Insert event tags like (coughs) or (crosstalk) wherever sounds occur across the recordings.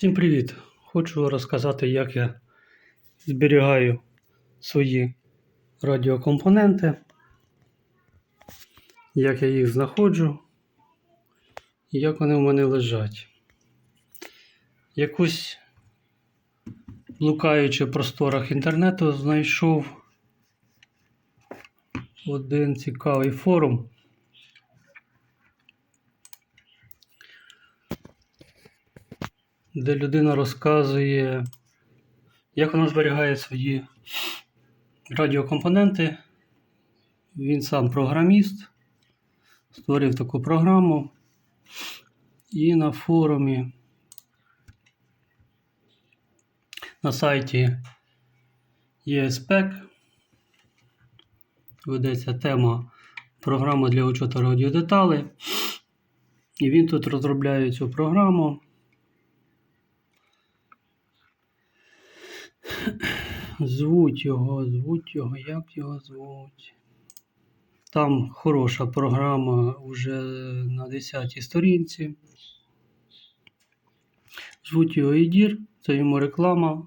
Всім привіт! Хочу розказати, як я зберігаю свої радіокомпоненти, як я їх знаходжу і як вони в мене лежать. Якусь, блукаючи в просторах інтернету, знайшов один цікавий форум. Де людина розказує, як вона зберігає свої радіокомпоненти. Він сам програміст, створив таку програму і на форумі на сайті ESPEC ведеться тема програма для учету радіодеталей. І він тут розробляє цю програму. Звуть його, звуть його, як його звуть. Там хороша програма вже на 10-й сторінці. Звуть його Ідір, це йому реклама,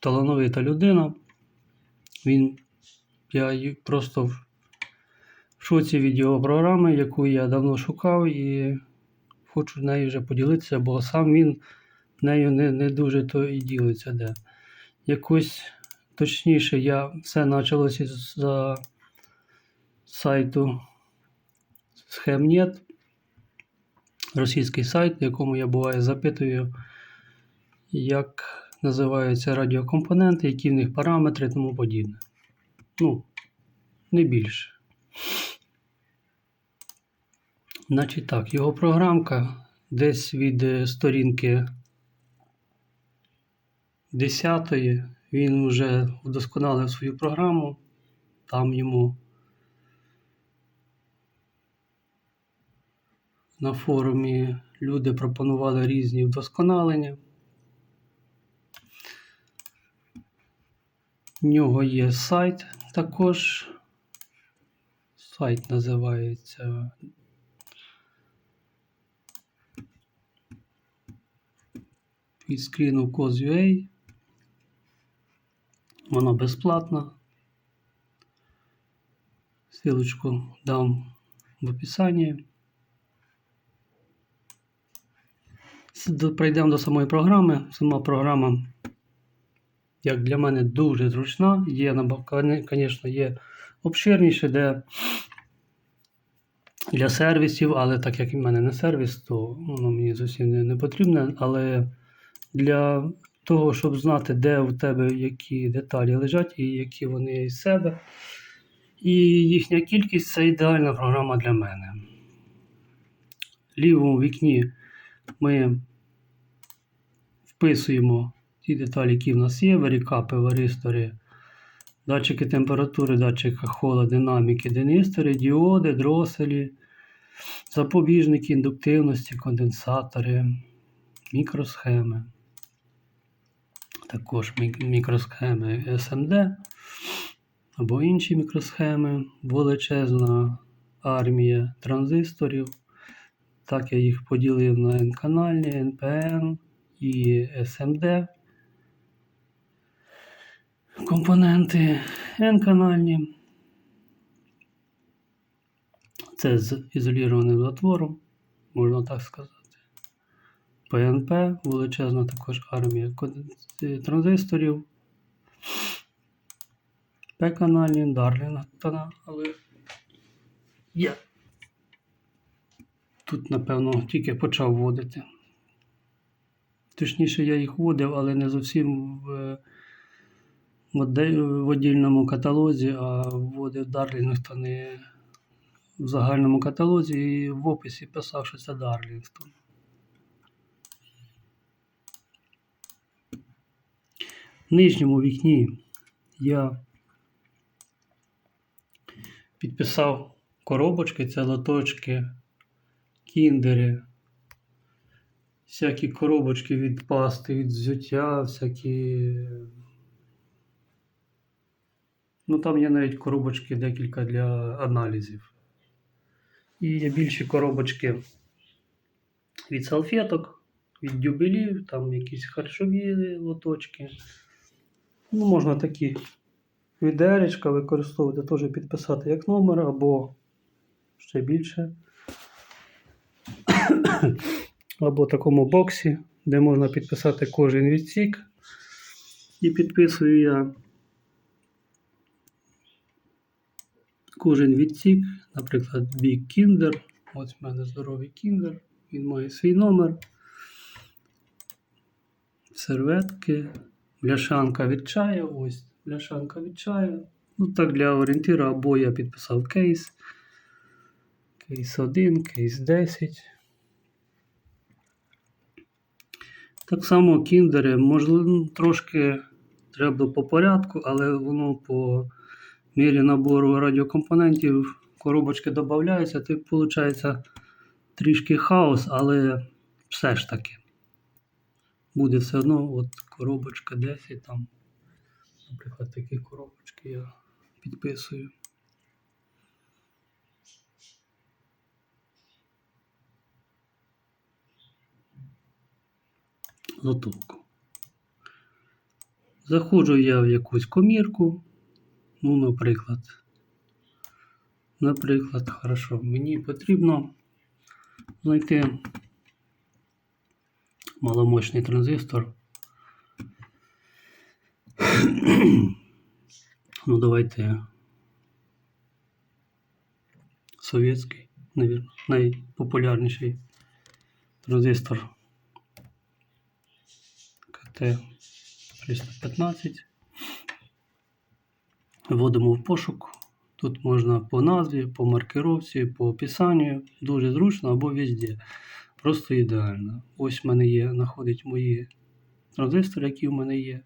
талановита людина. Він, я просто в шоці від його програми, яку я давно шукав, і хочу нею вже поділитися, бо сам він нею не, не дуже то і ділиться де якось точніше, я все почалося з сайту Схемнет, російський сайт, на якому я буває запитую, як називаються радіокомпоненти, які в них параметри і тому подібне. Ну, не більше. Значить так, його програмка десь від е, сторінки 10 він вже вдосконалив свою програму. Там йому на форумі люди пропонували різні вдосконалення. В нього є сайт також. Сайт називається від скріну Cause.ua. Вона безплатна. Ссылочку дам в описанні. Прийдемо до самої програми. Сама програма, як для мене, дуже зручна. Є, звісно, є обширніше, де для сервісів, але так як в мене не сервіс, то воно мені зовсім не потрібне. Але для того, щоб знати, де у тебе які деталі лежать і які вони із себе. І їхня кількість це ідеальна програма для мене. В лівому вікні ми вписуємо ті деталі, які в нас є, варікапи, варистори, датчики температури, датчика хола, динаміки, денистори, діоди, дроселі, запобіжники індуктивності, конденсатори, мікросхеми також мікросхеми SMD або інші мікросхеми, величезна армія транзисторів. Так я їх поділив на N-канальні, NPN і SMD. Компоненти N-канальні. Це з ізолірованим затвором, можна так сказати. ПНП, величезна також армія транзисторів. П-канальні, Дарлінг, але я тут, напевно, тільки почав вводити. Точніше, я їх вводив, але не зовсім в, в отдільному каталозі, а вводив Дарлінгтон і в загальному каталозі і в описі писав, що це Дарлінгтон. Нижньому вікні я підписав коробочки, це лоточки, кіндери, всякі коробочки від пасти, від взуття, всякі. Ну там є навіть коробочки декілька для аналізів. І є більші коробочки від салфеток, від дюбелів, там якісь харчові лоточки. Ну, можна такі відеречка використовувати, теж підписати як номер або ще більше. (coughs) або в такому боксі, де можна підписати кожен відсік. І підписую я кожен відсік, наприклад, Big Kinder. Ось в мене здоровий Kinder. Він має свій номер. Серветки, бляшанка від чаю. Ось бляшанка від чаю. Ну так для орієнтира, або я підписав кейс. Кейс 1, кейс 10. Так само кіндери, можливо, трошки треба по порядку, але воно по мірі набору радіокомпонентів коробочки додаються, то виходить трішки хаос, але все ж таки. Буде все одно от коробочка 10 там. Наприклад, такі коробочки я підписую. Готовку. Заходжу я в якусь комірку. Ну, наприклад. Наприклад, хорошо, мені потрібно знайти маломощний транзистор. (clears throat) ну, давайте совєтський, навірно, найпопулярніший транзистор КТ-315. Вводимо в пошук. Тут можна по назві, по маркировці, по описанню. Дуже зручно або везде. Просто ідеально. Ось в мене є, знаходить мої транзистори, які в мене є.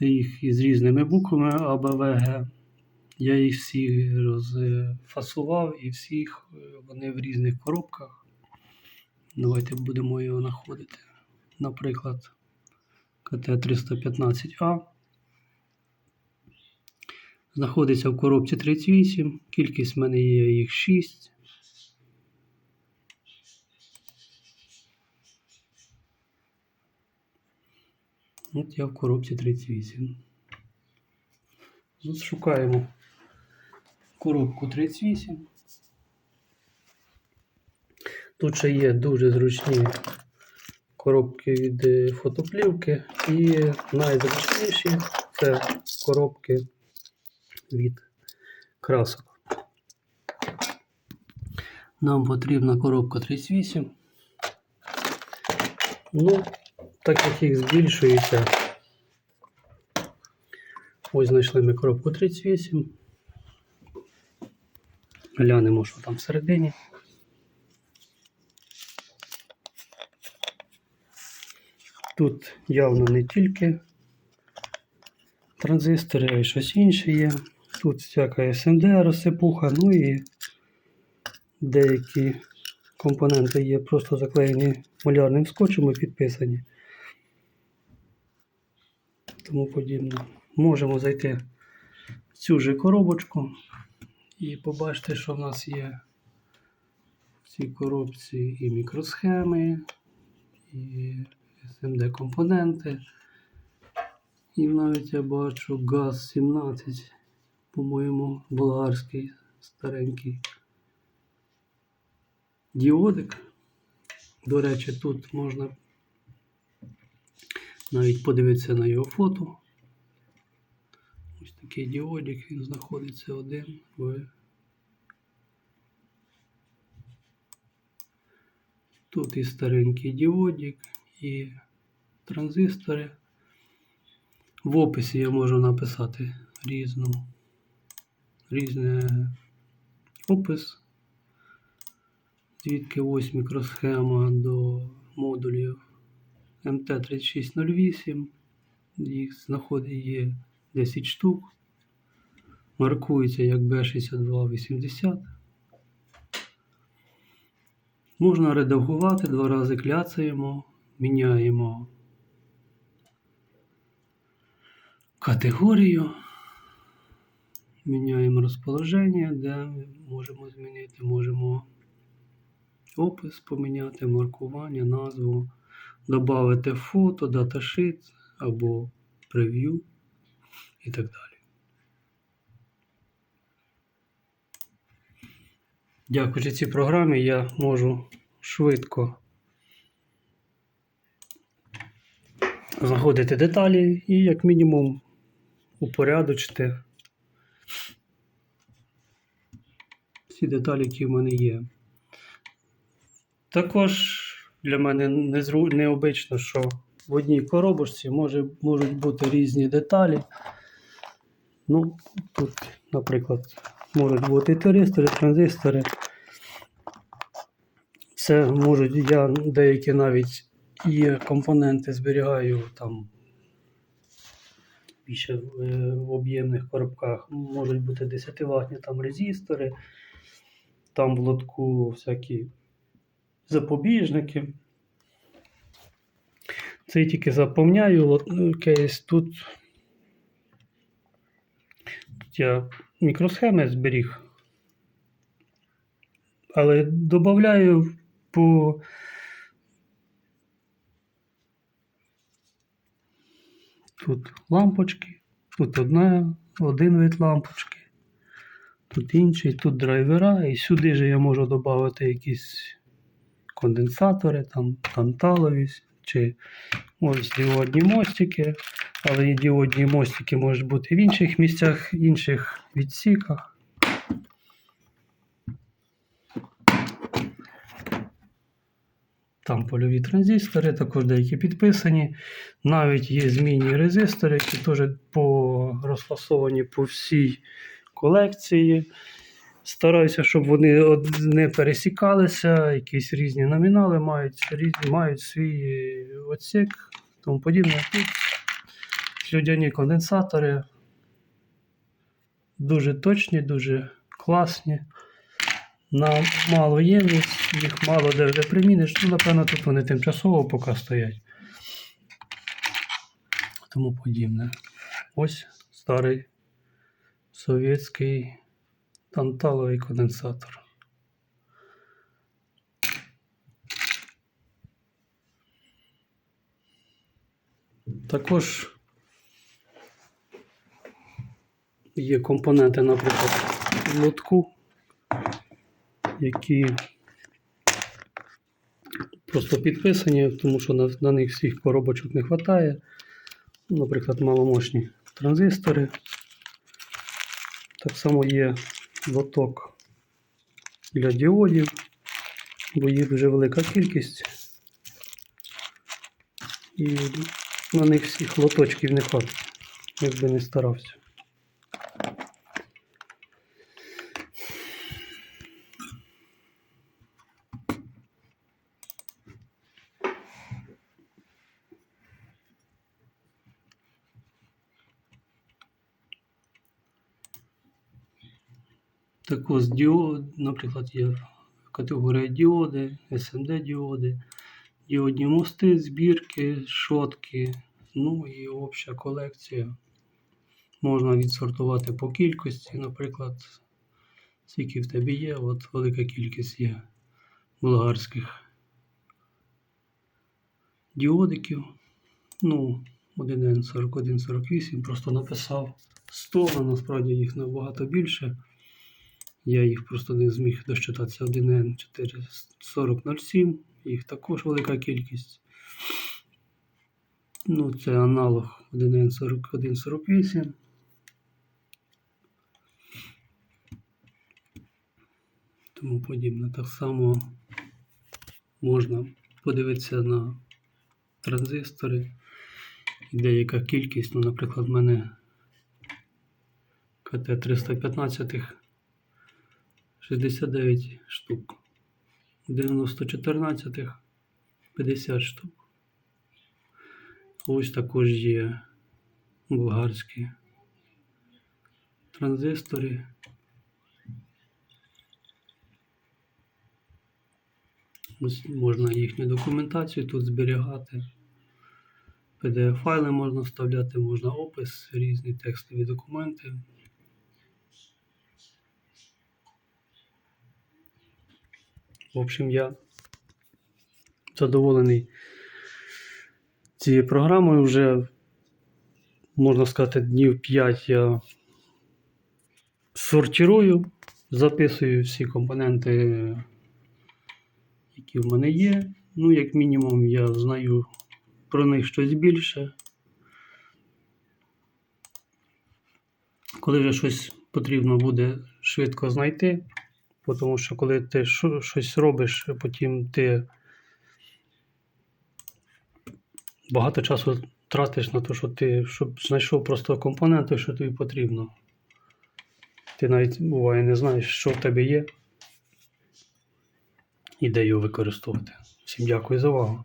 Їх із різними буквами А, Б, В, Г. Я їх всі розфасував і всіх е, вони в різних коробках. Давайте будемо його знаходити. Наприклад, КТ-315А. Знаходиться в коробці 38. Кількість в мене є їх 6. От я в коробці 38. От шукаємо коробку 38. Тут ще є дуже зручні коробки від е, фотоплівки і найзручніші це коробки від красок. Нам потрібна коробка 38. Ну, так як їх збільшується. Ось знайшли ми коробку 38. Глянемо, що там всередині. Тут явно не тільки транзистори, а й щось інше є. Тут всяка СМД, розсипуха, ну і деякі компоненти є просто заклеєні малярним скотчем і підписані. Тому подібне. Можемо зайти в цю же коробочку і побачити, що в нас є в цій коробці і мікросхеми, і SMD компоненти. І навіть я бачу газ 17, по-моєму, болгарський старенький діодик. До речі, тут можна навіть подивитися на його фото. Ось такий діодик, він знаходиться один в. Тут і старенький діодик, і транзистори. В описі я можу написати різну, різний опис, звідки ось мікросхема до модулів МТ3608. Їх знаходить є 10 штук. Маркується як B6280. Можна редагувати, два рази кляцаємо, міняємо категорію, міняємо розположення, де можемо змінити, можемо опис поміняти, маркування, назву, додати фото, даташит або прев'ю і так далі. Дякуючи цій програмі, я можу швидко знаходити деталі і, як мінімум, упорядочити всі деталі, які в мене є. Також для мене незру... необично, що в одній коробочці може, можуть бути різні деталі. Ну, тут, наприклад, можуть бути тиристори, транзистори. Це можуть, я деякі навіть є компоненти зберігаю там більше в, е, об'ємних коробках. Можуть бути 10 ватні там резистори, там в лотку всякі запобіжники. Це я тільки заповняю кейс. Тут, тут я мікросхеми зберіг. Але додаю по тут лампочки, тут одна, один вид лампочки, тут інший, тут драйвера, і сюди же я можу додати якісь конденсатори, там танталові чи ось діодні мостики, але і діодні мостики можуть бути в інших місцях, інших відсіках. Там польові транзистори, також деякі підписані. Навіть є змінні резистори, які теж по, розфасовані по всій колекції. Стараюся, щоб вони не пересікалися, якісь різні номінали мають, різні, мають свій отсік, тому подібне. Тут людяні конденсатори дуже точні, дуже класні. На малу ємність, їх мало де вже приміниш. Ну, напевно, тут вони тимчасово поки стоять. Тому подібне. Ось старий совєтський танталовий конденсатор. Також є компоненти, наприклад, лотку, які просто підписані, тому що на, на них всіх коробочок не вистачає. Наприклад, маломощні транзистори. Так само є лоток для діодів, бо їх вже велика кількість. І на них всіх лоточків не хватить, якби не старався. Так ось діод, наприклад, є категорія діоди, SMD діоди, діодні мости, збірки, шотки, ну і обща колекція. Можна відсортувати по кількості, наприклад, скільки в тебе є, от велика кількість є болгарських діодиків. Ну, 1N4148, просто написав 100, а насправді їх набагато більше. Я їх просто не зміг дочитатися 1N4007, їх також велика кількість. Ну, це аналог 1N4148. Тому подібне. Так само можна подивитися на транзистори. Деяка кількість, ну, наприклад, в мене КТ-315 69 штук. 9014 50 штук. Ось також є болгарські транзистори. Ось можна їхню документацію тут зберігати. PDF-файли можна вставляти, можна опис, різні текстові документи. В общем, я задоволений цією програмою. Вже, можна сказати, днів 5 я сортирую, записую всі компоненти, які в мене є. Ну, як мінімум, я знаю про них щось більше. Коли вже щось потрібно буде швидко знайти, тому що коли ти щось робиш, потім ти багато часу тратиш на те, що ти щоб знайшов просто компоненти, що тобі потрібно. Ти навіть буває не знаєш, що в тебе є і де його використовувати. Всім дякую за увагу.